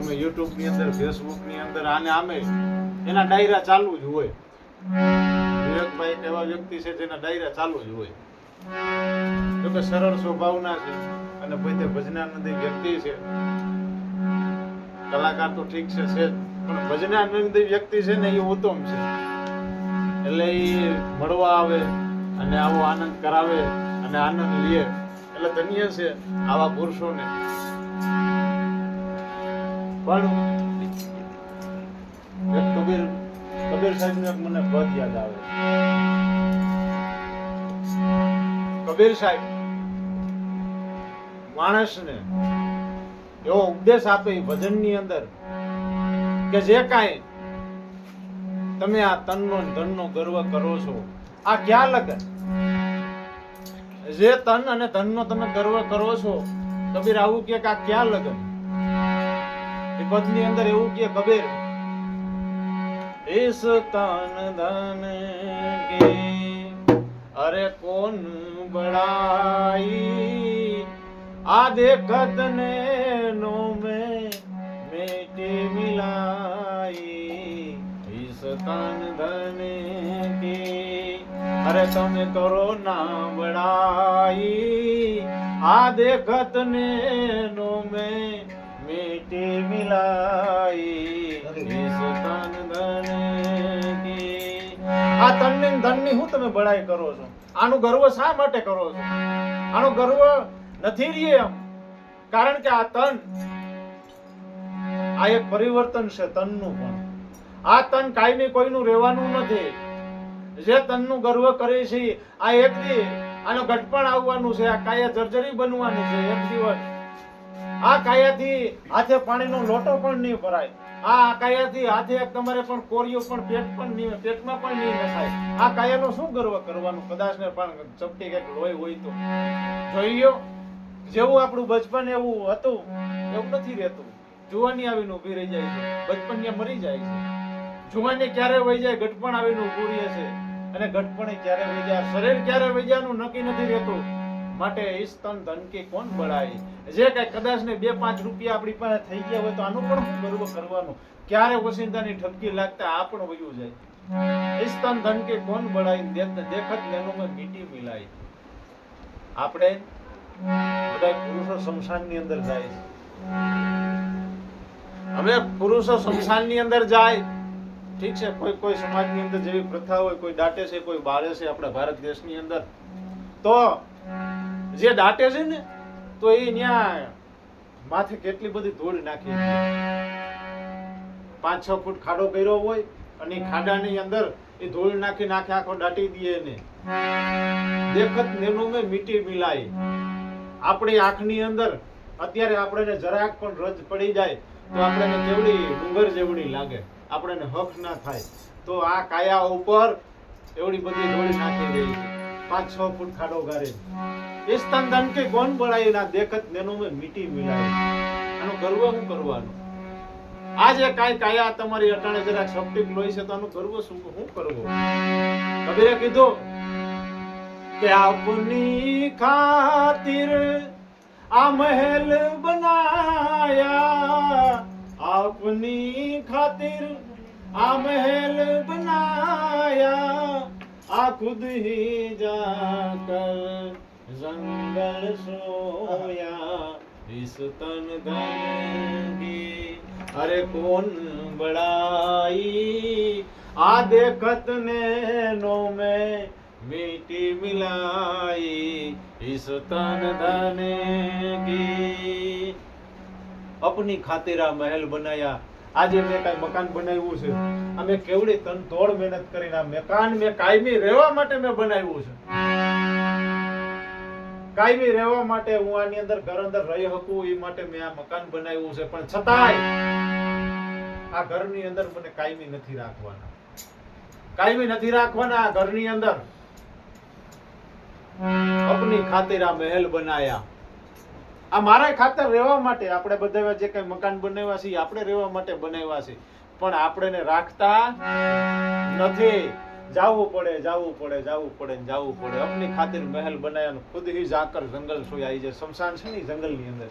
તમે યુટ્યુબની અંદર ફેસબુકની અંદર, આને આમે એના ડાયરા ચાલુ જ હોય. વિવેકભાઈ એક એવા વ્યક્તિ છે જેના ડાયરા ચાલુ જ હોય. જો કે સરળ સ્વભાવના છે અને પોતે ભજનાનંદી વ્યક્તિ છે. કલાકાર તો ઠીક છે છે પણ ભજનાનંદી વ્યક્તિ છે ને એ ઉત્તમ છે. એટલે એ મળવા આવે અને આવો આનંદ કરાવે અને આનંદ લે. એટલે ધન્ય છે આવા પુરુષોને. પણ એક કબીર કબીર સાહેબ એક મને પદ યાદ આવે કબીર સાહેબ, માણસને એવો ઉપદેશ આપે ભજનની અંદર કે જે કાંઈ તમે આ તનનો ધનનો ગર્વ કરો છો, આ ક્યાં લગન? જે તન અને ધનનો તમે ગર્વ કરો છો, કબીર આવું કે આ ક્યાં લગન? એ પદની અંદર એવું કે કબીર ઇસ તન ધન કે, અરે કોન બડાઈ આ દેખત ને નો મે મેટે મિલાઈ. ઇસ તન ધન કે, અરે તમે કરો ના બડાઈ આ દેખત ને નો મેં મિલાઈ તન ધન કી આ તનની ને ધનની હું તમે બડાઈ કરો છો આનું ગર્વ શા માટે કરો છો આનો ગર્વ નથી રહે એમ કારણ કે આ તન આ એક પરિવર્તન છે તનનું પણ આ તન કાયમી કોઈનું રહેવાનું નથી જે તનનું ગર્વ કરે છે આ એક દી આનો ઘટપણ આવવાનું છે આ કાયા જર્જરી બનવાની છે એક દિવસ આ કાયાથી હાથે પાણીનો લોટો પણ નહીં ભરાય. આ કાયાથી હાથે તમારે પણ કોરિયો પણ પેટ પણ નહીં, પેટમાં પણ નહીં નખાય. આ કાયાનો શું ગર્વ કરવાનું? કદાચ ને પણ ચપટી કંઈક લોહી હોય તો. જોઈયો જેવું આપણું બચપન એવું હતું, એવું નથી રહેતું. જુવાની આવીને ઊભી રહી જાય છે. બચપન ત્યાં મરી જાય છે. જુવાની ક્યારે વહી જાય ગટપણ આવીને ઊભું રહે છે. અને ગટપણે ક્યારે વહી જાય શરીર ક્યારે વહી જાય નક્કી નથી રહેતું. માટે ઈસ્તન ધન કે કોણ બળાય? જે કઈ કદાચ ને બે પાંચ રૂપિયા આપણી પાસે થઈ ગયા હોય તો આનું પણ ગર્વ કરવાનું? ક્યારે ઓસિંતાની ઠપકી લાગતા આ પણ વયું જાય. ઈસ્તન કે કોણ બળાય? દેખ- દેખત નેનું માં મીટી મિલાય. આપણે બધા પુરુષો શમશાનની અંદર જાય હવે પુરુષો શમશાનની અંદર જાય. ઠીક છે, કોઈ કોઈ સમાજની અંદર જેવી પ્રથા હોય, કોઈ દાટે છે, કોઈ બાળે છે આપણા ભારત દેશની અંદર, તો જે દાટે છે ને, તો એ ત્યાં માથે કેટલી બધી ધૂળ નાખી પાંચ છ ફૂટ ખાડો કર્યો હોય અને ખાડાની અંદર એ ધૂળ નાખી નાખે આખો દાટી દે ને દેખત નેનું મેં મીટી મિલાય આપણી આંખની અંદર અત્યારે આપણને જરાક પણ રજ પડી જાય તો આપણને કેવડી ડુંગર જેવડી લાગે. આપણને હક ના થાય. તો આ કાયા ઉપર એવડી બધી ધૂળ નાખી દે પાંચ છ ફૂટ ખાડો ગારે પિસ્તાન ધન કે કોણ બળાય ના દેખત નેનો મેં મીટી મિલાયું આનો ગર્વ હું કરવાનો? આજે કાંઈ કાયા તમારી અટાણે જરા શક્તિક લોહી છે તો આનો ગર્વ શું હું કરવો? કબીરે કીધું કે આપની ખાતિર આ મહેલ બનાયા. આપની ખાતિર આ મહેલ બનાયા. આ ખુદ હી જાકર જંગલ સોયા વિસ્તન ધનકી અરે કોન બડાઈ આ દેખત ને નો મેં મીટી મિલાઈ. ઈસતન ધનકી અપની ખાતેરા મહેલ બનાયા. આજે મેં કાંઈ મકાન બનાવ્યું છે. અમે કેવડી તન તોડ મહેનત કરીને મકાન મેં કાયમી રહેવા માટે મેં બનાવ્યું છે. કાયમી રહેવા માટે હું આની અંદર ઘર અંદર રહી શકું, એ માટે મેં આ મકાન બનાવ્યું છે. પણ છતાંય આ ઘરની અંદર મને કાયમી નથી રાખવાના. કાયમી નથી રાખવાના આ ઘરની અંદર. અપની ખાतिर આ મહેલ બનાયા. આ મારા ખાતર રહેવા માટે આપણે બધા જે કઈ મકાન બનાવ્યા છે આપણે રહેવા માટે બનાવ્યા છે. પણ આપણે રાખતા નથી. જાવું પડે જાવું પડે જાવું પડે ને જાવું પડે. અમની ખાतिर મહેલ બનાવ્યા ખુદ હી જાકર જંગલ સોય આવી જાય. શમશાન છે ને જંગલની અંદર.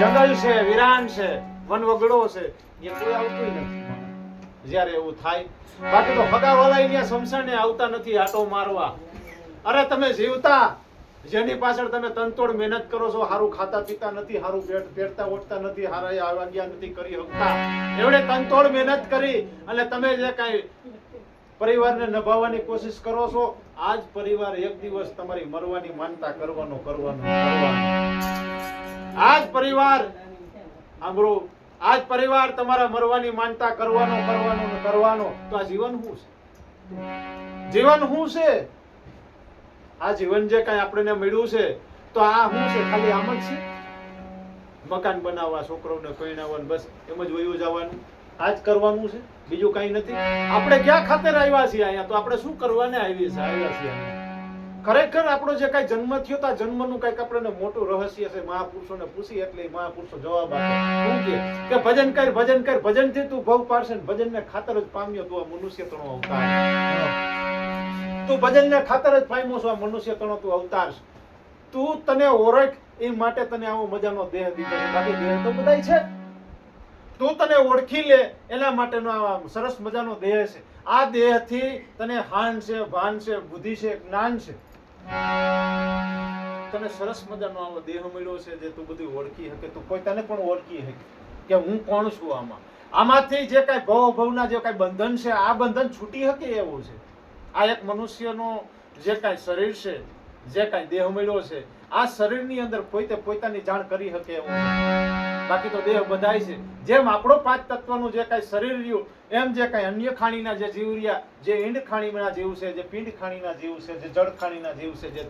જંગલ છે, વિરાન છે વન વગડો છે. એ કોઈ આવતું નથી. જ્યારે એવું થાય. બાકી તો ફગા વલાઈ ત્યાં શમશાને આવતા નથી આટો મારવા. અરે તમે જીવતા. જેની પાછળ તમે તનતોડ મહેનત કરો છો સારું ખાતા પીતા નથી સારું પેટ પહેરતા ઓટતા નથી સારા આવાગ્યા નથી કરી શકતા. એવડે તનતોડ મહેનત કરી અને તમે જે કાંઈ પરિવારને નભાવવાની કોશિશ કરો છો, આજ પરિવાર એક દિવસ તમારી મરવાની માનતા કરવાનો કરવાનો આજ પરિવાર, સાંભળો, આજ પરિવાર તમારા મરવાની માનતા કરવાનો કરવાનો કરવાનો, તો આ જીવન શું છે? જીવન શું છે? આ જીવન જે કાંઈ આપણને મળ્યું છે, તો આ શું છે? ખાલી આમ જ છે? મકાન બનાવવા, છોકરોને પરણાવવાનું બસ એમ જ વયું જવાનું. આ કરવાનું છે, બીજું કાંઈ નથી. આપણે ક્યાં ખાતર આવ્યા છીએ અહીંયા? તો આપણે શું કરવાને આવીએ છીએ, આવ્યા છીએ ખરેખર આપણો જે કાંઈ જન્મ થયો તો આ જન્મનું કાંઈક આપણને મોટું રહસ્ય છે. મહાપુરુષોને પૂછી એટલે મહાપુરુષો જવાબ આપે. શું કે કે ભજન કર ભજન કર ભજનથી તું ભવ પાડશે ને ખાતર જ પામ્યો તું આ મનુષ્ય તણો અવતાર. તું ભજનને ખાતર જ પામ્યો છો આ મનુષ્ય તણો તું અવતાર. તું તને ઓળખ, એ માટે તને આવો મજાનો દેહ દીધો બાકી દેહ તો બધાય છે. તું તને ઓળખી લે, એના માટેનો આ સરસ મજાનો દેહ છે. આ દેહથી તને હાન છે, ભાન છે, બુદ્ધિ છે, જ્ઞાન છે. તને સરસ મજાનો આવો દેહ મળ્યો છે જે તું બધું ઓળખી શકે. તું પોતાને પણ ઓળખી શકે કે હું કોણ છું આમાં? આમાંથી જે કાંઈ ભવ ભવના જે કાંઈ બંધન છે, આ બંધન છૂટી શકે એવું છે. આ એક મનુષ્યનો જે કાંઈ શરીર છે, જે કાંઈ દેહ મળ્યો છે, આ શરીરની અંદર પોતે પોતાની જાણ કરી શકે એવું છે. બાકી તો દેહ બધાય છે. જેમ આપણો પાંચ તત્વનું જે કાંઈ શરીર રહ્યું એમ જે કાંઈ અન્ય ખાણીના જે જીવ રહ્યા જે ઈંડ ખાણીના જીવ છે જે પિંડ ખાણીના જીવ છે જે જળ ખાણીના જીવ છે જે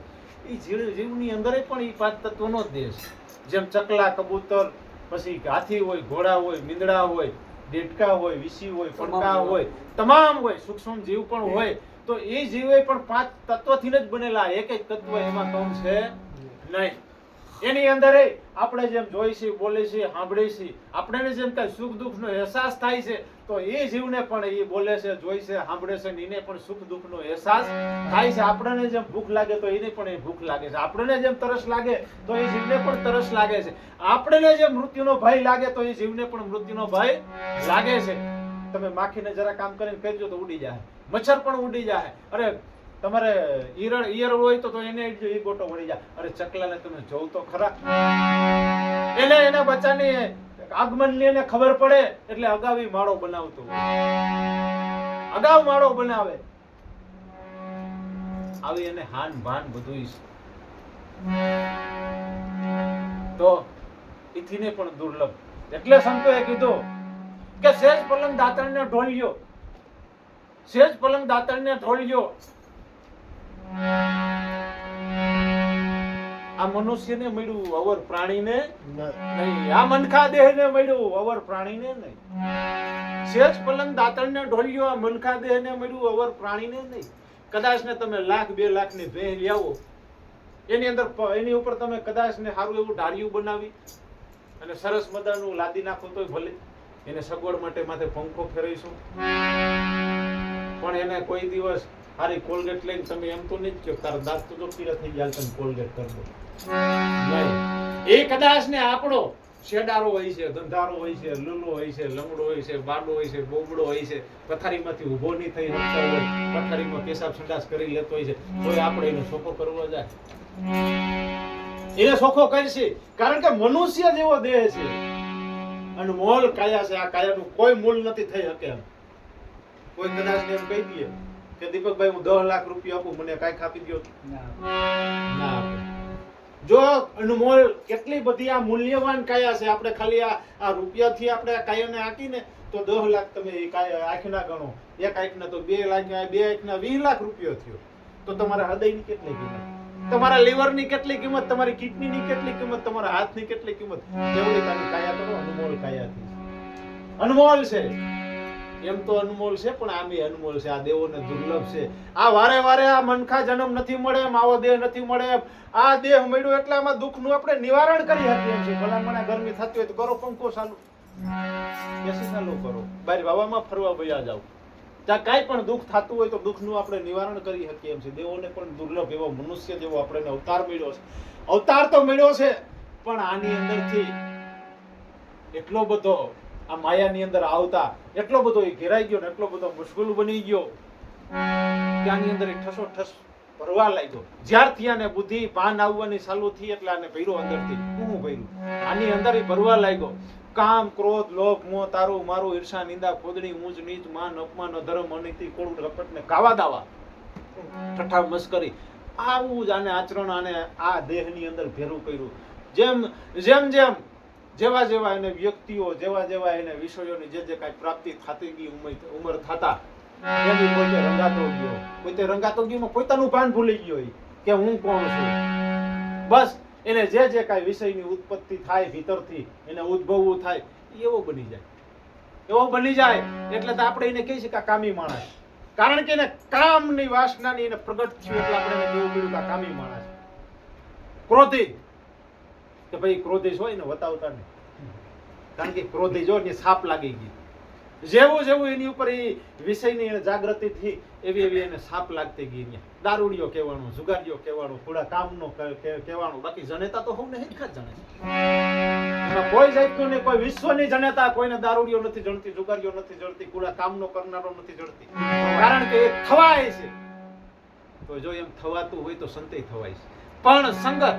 એ જીવ જીવની અંદર પણ એ પાંચ તત્વનો જ દેહ છે. જેમ ચકલા કબૂતર પછી હાથી હોય ઘોડા હોય મીંદડા હોય દેડકા હોય વિસી હોય ફણકા હોય તમામ હોય સૂક્ષ્મ જીવ પણ હોય તો એ જીવે પણ પાંચ તત્વથી જ બનેલા એક એક તત્વ એમાં કમ છે નહીં. એની અંદર આપણે જેમ જોઈ છીએ, બોલે આપણને જેમ કઈ સુખ દુઃખનો અહેસાસ થાય છે, તો એ જીવને પણ એ બોલે છે, જોઈ છે, સાંભળે છે એને પણ સુખ દુઃખનો અહેસાસ થાય છે. આપણને જેમ ભૂખ લાગે તો એને પણ એ ભૂખ લાગે છે. આપણને જેમ તરસ લાગે તો એ જીવને પણ તરસ લાગે છે. આપણને જેમ મૃત્યુનો ભય લાગે તો એ જીવને પણ મૃત્યુનો ભય લાગે છે. તમે માખીને જરા કામ કરીને ફેરજો તો ઉડી જાય. મચ્છર પણ ઉડી જાય. અરે તમારે ઈરળ ઈયર હોય તો એને જ ઈ ગોટો વળી જાય. અરે ચકલાને તમે જોવ તો ખરા. એને, એના બચ્ચાની આગમનની એને ખબર પડે એટલે અગાવી માળો બનાવતો. અગાઉ માળો બનાવે. આવી એને હાન ભાન બધું તો ઇથીને પણ દુર્લભ. એટલે સંતોએ કીધું કે સેજ પલંગ દાતણને ઢોલ્યો. સેજ પલંગ દાતણને ઢોલ્યો. આ મનુષ્યને મળ્યું અવર પ્રાણીને નહીં. આ મનખા દેહને મળ્યું અવર પ્રાણીને નહીં. શેષ પલંગ દાતણને ઢોલ્યો આ મનખા દેહને મળ્યું અવર પ્રાણીને નહીં. કદાચ ને તમે લાખ બે લાખની ભેહ લ્યાવો. એની અંદર એની ઉપર તમે કદાચ ને સારું એવું ઢાળિયું બનાવી અને સરસ મજાનું લાદી નાખો તોય ભલે. એને સગવડ માટે માથે પંખો ફેરવીશું. પણ એને કોઈ દિવસ સારી કોલગેટ લઈને તમે એમ તો નહીં કહો તારા દાંત તો પીળા થઈ ગયા તમે કોલગેટ કરી દો એ કદાચ ને આપણો શેડારો હોય છે, ધંધારો હોય છે, લૂલો હોય છે લંગડો હોય છે, બાડો હોય છે, બોબડો હોય છે, પથારીમાંથી ઊભો નહીં થઈ શકતો હોય, પથારીમાં પેશાબ સંડાસ કરી લેતો હોય છે, તોય આપણે એનો સોખો કરવો જાય. એને સોખો કરશે, કારણ કે મનુષ્ય જેવો દેહ છે. અને મોલ કાયા છે, આ કાયાનું કોઈ મૂળ નથી થઈ શકે કોઈ કદાચ એમ કહી દે. કે દીપકભાઈ હું દસ લાખ રૂપિયા આપું મને કાંઈક આપી દ્યો. જો અનમોલ કેટલી બધી આ મૂલ્યવાન કાયા છે આપણે ખાલી આ આ રૂપિયાથી આપણે આ કાયાને આંકીને તો દસ લાખ તમે એ કાયા આંખના ગણો. એક આંખના તો બે લાખ બે આંખના વીસ લાખ રૂપિયો થયો. તો તમારા હૃદયની કેટલી કિંમત? તમારા લીવરની કેટલી કિંમત? તમારી કિડનીની કેટલી કિંમત? તમારા હાથની કેટલી કિંમત? કેવડી કાયા કરો અનમોલ કાયાથી. અનમોલ છે. એમ તો અનમોલ છે પણ આમ અનમોલ છે આ દેવોને દુર્લભ છે. આ વારે વારે આ મનખા જન્મ નથી મળે એમ આવો દેહ નથી મળે એમ. આ દેહ મળ્યો એટલે આમાં દુઃખનું આપણે નિવારણ કરી શકીએ એમ છે ભલામણા ગરમી થતી હોય તો કરો પંખો ચાલુ. એસી ચાલુ કરો. બહાર વાવામાં ફરવા ભયા જાવ ત્યાં કાંઈ પણ દુઃખ થતું હોય તો દુઃખનું આપણે નિવારણ કરી શકીએ એમ છે દેવોને પણ દુર્લભ એવો મનુષ્ય જેવો આપણને અવતાર મળ્યો છે. અવતાર તો મળ્યો છે પણ આની અંદરથી એટલો બધો આ માયાની અંદર આવતા એટલો બધો એ ઘેરાઈ ગયો ને એટલો બધો મુશ્કેલ બની ગયો. આની અંદર એક ઠસો ઠસ ભરવા લાગ્યો. જ્યારથી આને બુદ્ધિ પાન આવવાની ચાલુ થઈ એટલે આને ભર્યો અંદરથી હું ભર્યું. આની અંદર એ ભરવા લાગ્યો. કામ, ક્રોધ, લોભ, મોહ, તારું, મારું, ઈર્ષા, નિંદા, ખોદણી, ઊંચ, નીચ, માન, અપમાન, અધર્મ, અનિતિ કોળું રપટ ને કાવા દાવા. ઠઠા મસ્કરી આવું જ આને આચરણ આને આ દેહની અંદર ભેરું કર્યું. જેમ જેમ જેમ જેવા જેવા એને વ્યક્તિઓ, જેવા જેવા એને વિષયોની જે જે કાંઈ પ્રાપ્તિ થતી ગઈ ઉંમર ઉંમર થતા, એની પોતે રંગાતો ગયો. પોતે રંગાતો ગયો પોતાનું ભાન ભૂલી ગયો કે હું કોણ છું? બસ, એને જે જે કાંઈ વિષયની ઉત્પત્તિ થાય ભીતરથી, એને ઉદ્ભવવું થાય એવો બની જાય. એવો બની જાય, એટલે તો આપણે એને કહી શકીએ કામી માણસ. કારણ કે એને કામની વાસનાની એને પ્રગટ થયું, એટલે આપણે એને કેવું મળ્યું કામી માણસ. ક્રોધી. કે ભાઈ ક્રોધી હોય ને વતાવતા નહીં. કારણ કે ક્રોધી હોય ને સાપ લાગી ગઈ જેવું જેવું એની ઉપર એ વિષયની જાગૃતિ થી એવી એવી એને સાપ લાગતી ગઈ અહીંયા. દારૂડિયો કહેવાનું જુગારીઓ કહેવાનું, થોડા કામનો કહેવાનું. બાકી જનેતા તો સૌને હેરખા જ જણે. કોઈ જાતનું નહીં કોઈ વિશ્વની જનેતા, કોઈને દારૂડિયો નથી જણતી જુગારીઓ નથી જણતી, કુડા કામનો કરનારો નથી જણતી. કારણ કે એ થવાય છે. તો જો એમ થવાતું હોય તો સંતય થવાય છે. પણ સંગત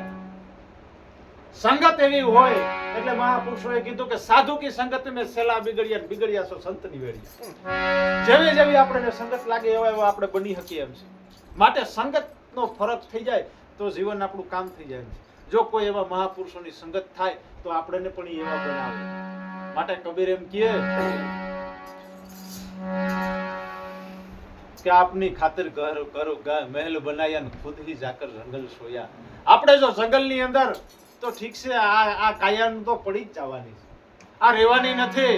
સંગત એવી હોય, એટલે મહાપુરુષોએ કીધું કે સાધુ કી સંગત મેં સેલા બિગડ્યા બિગડ્યા છો, સંતની વેળી જેવી જેવી આપણને સંગત લાગે એવા એવા આપણે બની શકીએ એમ છે. માટે સંગતનો ફરક થઈ જાય તો જીવન આપણું કામ થઈ જાય જો કોઈ એવા મહાપુરુષોની સંગત થાય, તો આપણને પણ એવા બનાવે. માટે કબીર એમ કહે કે આપની ખાતર ઘર કરો મહેલ બનાયા ને ખુદ હી જાકર જંગલ સોયા. આપણે જો જંગલની અંદર તો ઠીક છે, આ આ કાયાનું તો પડી જ જવાની આ રહેવાની નથી,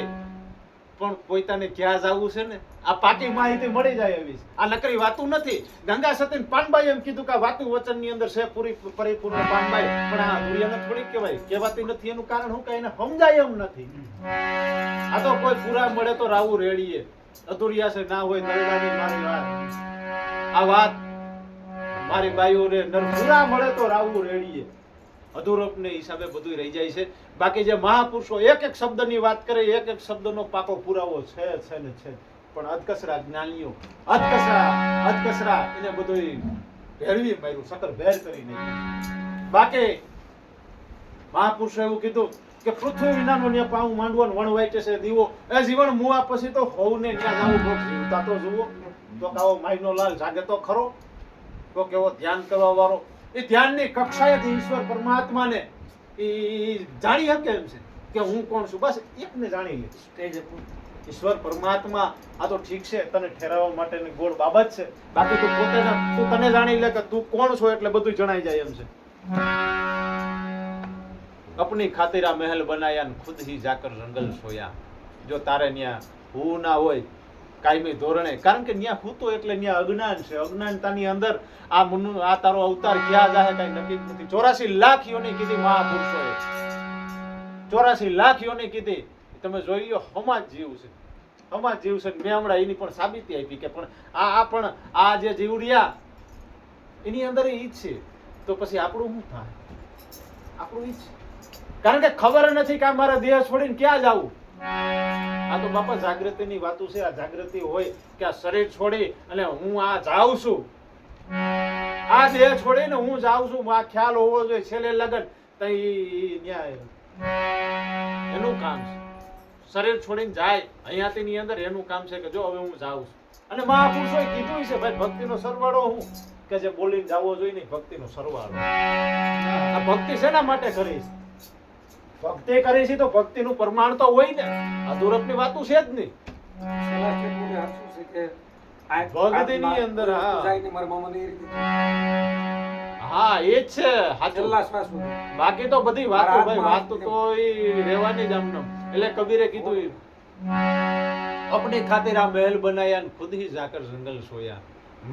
પણ પોતાને ક્યાં જવું છે ને? આ પાકી માહિતી મળી જાય એવી આ નકરી વાતું નથી. ગંગા સતી પાનબાઈ એમ કીધું કે વાતું વચનની અંદર છે, પૂરી પરિપૂર્ણ પાનબાઈ. પણ આ દુનિયાને થોડી કહેવાય. કહેવાતી નથી, એનું કારણ હું કઈ સમજાય એમ નથી. આ તો કોઈ પૂરા મળે તો રાવું રેડીએ. અધુરિયા છે, ના હોય નરડાની મારી વાત. આ વાત મારી બાઈઓને નરપુરા મળે તો રાવું રેડીએ. અધૂરપને હિસાબે બધું રહી જાય છે. બાકી જે મહાપુરુષો એક એક શબ્દની વાત કરે, એક એક શબ્દનો પાકો પુરાવો છે છે ને છે. પણ અધકસરા જ્ઞાનીઓ, અધકસરા અધકસરા, એને બધું ભેળવી માર્યું સકર ભેર કરી નાખ્યું બાકી મહાપુરુષો એવું કીધું કે પૃથ્વી વિનાનો ન્યા પાઉં માંડવો ને વણ વાઈટે છે દીવો. એ જીવન મુવા પછી તો હોવને ત્યાં જાવું ભોગ જીવતા તો જુઓ. તો કાવો માઈનો લાલ જાગે તો ખરો. તો કેવો ધ્યાન કરવા વાળો એ ધ્યાનની કક્ષાએથી ઈશ્વર પરમાત્માને એ જાણી શકે એમ છે કે હું કોણ છું. બસ એકને જાણી લે. તે ઉપર. ઈશ્વર પરમાત્મા આ તો ઠીક છે તને ઠેરાવવા માટેની ગોળ બાબત છે. બાકી તું પોતે તું તને જાણી લે કે તું કોણ છો એટલે બધું જણાઈ જાય એમ છે. અપની ખાતિરા મહેલ બનાયા ને ખુદ હી જાકર રંગલ સોયા. જો તારે ત્યાં હું ના હોય કાયમી ધોરણે. કારણ કે ન્યા હૂતો એટલે ન્યા અજ્ઞાન છે. અજ્ઞાનતાની અંદર આ મનુ આ તારો અવતાર ક્યાં જાહે કઈ નક્કી નથી. ચોરાસી લાખ યોની કીધી મહાપુરુષોએ. ચોરાસી લાખ યોની કીધી. તમે જોઈ લો જીવ છે. હમા જીવ છે મેં હમણાં એની પણ સાબિતી આપી કે પણ આ આ પણ આ જે જીવડિયા, એની અંદર ઈ જ છે. તો પછી આપણું શું થાય? આપણું ઈ જ કારણ કે ખબર નથી કે મારા દેહ છોડીને ક્યાં જાવું? આ તો બાપા જાગૃતિની વાતો છે, આ જાગૃતિ હોય કે આ શરીર છોડી અને હું આ જાઉં છું. આ દેહ છોડીને હું જાઉં છું આ ખ્યાલ હોવો જોઈએ. છેલ્લે લગન તો ન્યાય. એનું કામ છે. શરીર છોડીને જાય અહીંયાથી ની અંદર એનું કામ છે કે જો હવે હું જાઉં છું. અને મહાપુરુષોએ કીધું છે, ભાઈ, ભક્તિનો સરવાળો હું. કે જે બોલીને જાવો જોઈએ ભક્તિ ભક્તિનો સરવાળો. આ ભક્તિ શેના માટે કરી છે? ભક્તિ કરે છે તો ભક્તિનું પ્રમાણ તો હોય ને. આ દુરપની વાતું છે જ નહીં. છે ભક્તિની અંદર, હા. એ જ છે. સાચું છેલ્લા શ્વાસ સુધી. બાકી તો બધી વાતો ભાઈ વાતો તો રહેવાની જ આમનો. એટલે કબીરે કીધું અપની ખાતે આ મહેલ બનાયા ને ખુદ હી જાકર જંગલ સોયા.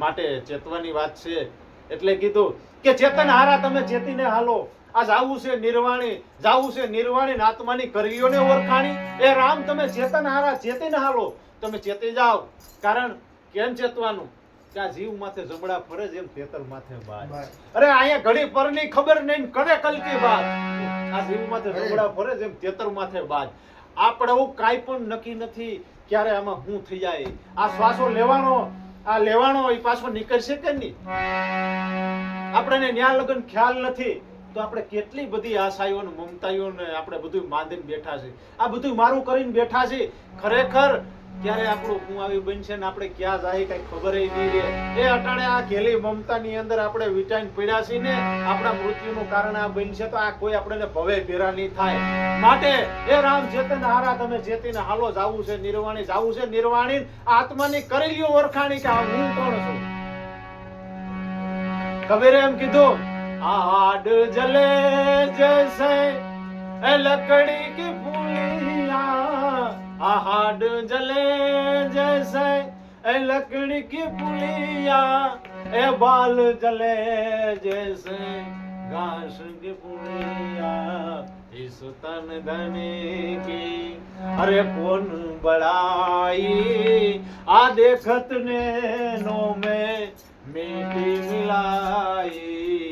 માટે ચેતવાની વાત છે. એટલે કીધું કે ચેતન હારા તમે ચેતીને હાલો. આ જાવું છે નિર્વાણી જાવું છે નિર્વાણી આત્માની કરવીઓને ઓળખાણી. એ રામ તમે ચેતન હારા ચેતીને હાલો. તમે ચેતી જાઓ. કારણ કેમ ચેતવાનું? કે આ જીવ માથે જમડા ફરે છે એમ તેતર માથે બાજ અરે અહીંયા ઘડી પરની ખબર નહીં કરે કલકી બાજ આ જીવ માથે જમડા ફરે છે એમ તેતર માથે બાજ આપણે કાંઈ પણ નક્કી નથી ક્યારે આમાં હું થઈ જાય. આ શ્વાસો લેવાનો આ લેવાનો એ પાછો નીકળશે કે નહીં? આપણને ન્યા લગન ખ્યાલ નથી. તો આપણે કેટલી બધી આશાઓ ને મમતાઓ ને આપણે બધું માંડીને બેઠા છે. આ બધું મારું કરીને બેઠા છે. ખરેખર, ક્યારે આપણું આવી બનશે ને આપણે ક્યાં જાય કઈ ખબર નહીં એ અટાણે આ ઘેલી મમતાની અંદર આપણે વિટાઈન પડ્યા છીએ ને, આપણા મૃત્યુનું કારણ આ બનશે તો આ કોઈ આપણને ભવે ભેરા નહીં થાય. માટે, એ રામ ચેતન હારા, તમે જેતીને હાલો જાવું છે, નિર્વાણી જાવું છે નિર્વાણી આત્માની કરી લ્યો ઓળખાણી કે હું કોણ છું? કબીરે એમ કીધું आड जले जैसे लकड़ी की पुलिया आहाड जले जैसे लकड़ी की पुलिया ए बाल जले जैसे घास की पुलिया इस तन धनी की अरे कौन बड़ाई आ देखत ने नो में मीठी मिलाई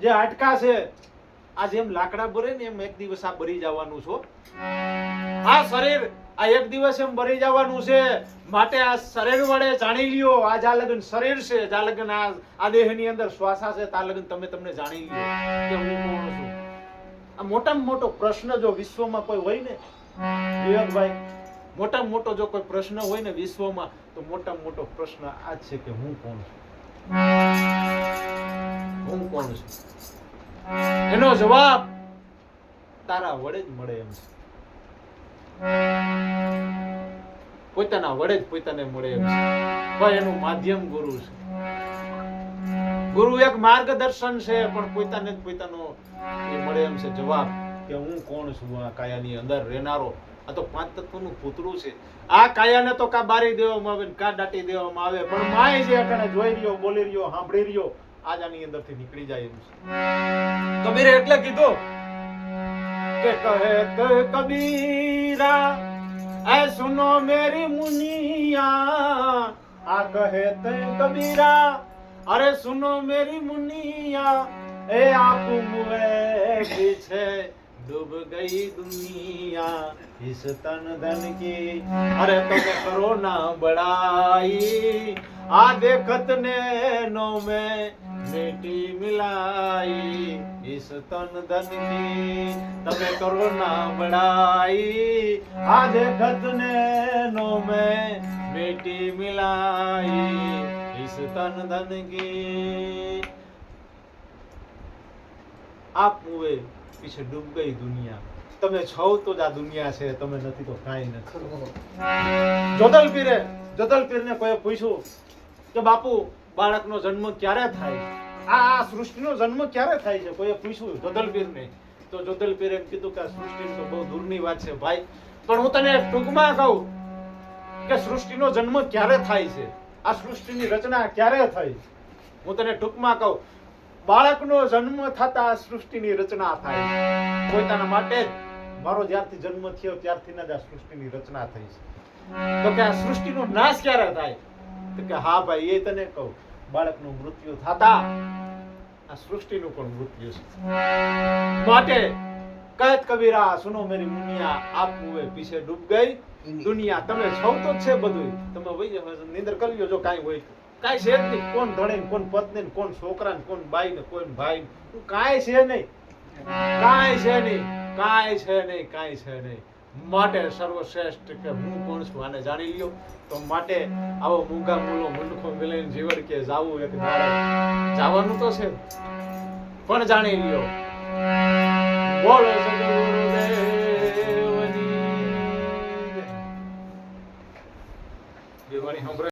જે હાડકા છે, આ જેમ લાકડા બરે ને એમ એક દિવસ આ બરી જવાનું છો આ શરીર આ એક દિવસ એમ બરી જવાનું છે. માટે આ શરીર વડે જાણી લ્યો, આ જા લગન શરીર છે જા લગન આ આ દેહની અંદર શ્વાસા છે તા લગ્ન તમે તમને જાણી લ્યો કે હું કોણ છું. આ મોટામાં મોટો પ્રશ્ન જો વિશ્વમાં કોઈ હોય ને, વિવેકભાઈ, મોટામાં મોટો જો કોઈ પ્રશ્ન હોય ને વિશ્વમાં તો મોટામાં મોટો પ્રશ્ન આ છે કે હું કોણ છું? હું કોણ છું? એનો જવાબ તારા વડે જ મળે એમ છે. પોતાના વડે જ પોતાને મળે એમ છે. પણ એનું માધ્યમ ગુરુ છે. ગુરુ એક માર્ગદર્શન છે, પણ પોતાને જ પોતાનો એ મળે એમ છે જવાબ કે હું કોણ છું? આ કાયાની અંદર રહેનારો આ તો પાંચ તત્વનું પૂતળું છે. આ કાયાને તો કા બારી દેવામાં આવે કા દાટી દેવામાં આવે, પણ માય જે અટાણે જોઈ રહ્યો, બોલી રહ્યો, સાંભળી રહ્યો, આજ આની અંદરથી નીકળી જાય એમ છે. તો એટલે કીધું કે કહે કબીરા, એ સુનો મેરી મુનિયા. આ કહે તે કબીરા, અરે સુનો મેરી મુનિયા, એ આપ મુએ છે. डूब गई दुनिया इस तन धन की अरे तुम करो ना बड़ाई आधे खतने नो में बेटी मिलाई इस तन धन की तब करो ना बड़ाई आधे खतने नो में बेटी मिलाई इस तन धन की आप हुए પીછે ડૂબ ગઈ દુનિયા. તમે છો તો જ આ દુનિયા છે તમે નથી તો કાંઈ નથી. જોધલ પીરે પીરને કોઈએ પૂછ્યું કે બાપુ બાળકનો જન્મ ક્યારે થાય? આ આ સૃષ્ટિનો જન્મ ક્યારે થાય છે? કોઈએ પૂછ્યું પીરને તો પીરે એમ કીધું કે આ સૃષ્ટિ તો બહુ દૂરની વાત છે ભાઈ. પણ હું તને ટૂંકમાં કહું કે સૃષ્ટિનો જન્મ ક્યારે થાય છે? આ સૃષ્ટિની રચના ક્યારે થઈ? હું તને ટૂંકમાં કહું બાળકનો જન્મ થતા સૃષ્ટિની રચના થાય છે. પોતાના માટે જ મારો જ્યારથી જન્મ થયો ત્યારથી જ આ સૃષ્ટિની રચના થઈ છે. તો કે આ સૃષ્ટિનો નાશ ક્યારે થાય? તો કે હા ભાઈ એ તને કહું બાળકનું મૃત્યુ થતા આ સૃષ્ટિનું પણ મૃત્યુ છે. માટે કહેત કબીરા સુનો મેરી મુનિયા આપ મુવે પીછે ડૂબ ગઈ. દુનિયા તમે છો તો છે બધું તમે વહી નિંદર કરી લ્યો જો કાંઈ હોય. કાંઈ છે જ નહીં. કોણ ધણી ને કોણ પત્ની ને કોણ છોકરા ને કોણ બાઈ ને કોણ ભાઈ ને. કાંઈ છે નહીં. કાંઈ છે નહીં. કાંઈ છે નહીં કાંઈ છે નહીં. માટે સર્વશ્રેષ્ઠ કે હું કોણ છું આને જાણી લ્યો. તો માટે આવો મૂંગા મૂલો મૂંડખો મિલન જીવન કે જાવું એક જાવાનું તો છે પણ જાણી લ્યો. બોલો સદગુરુદેવની. દેવાની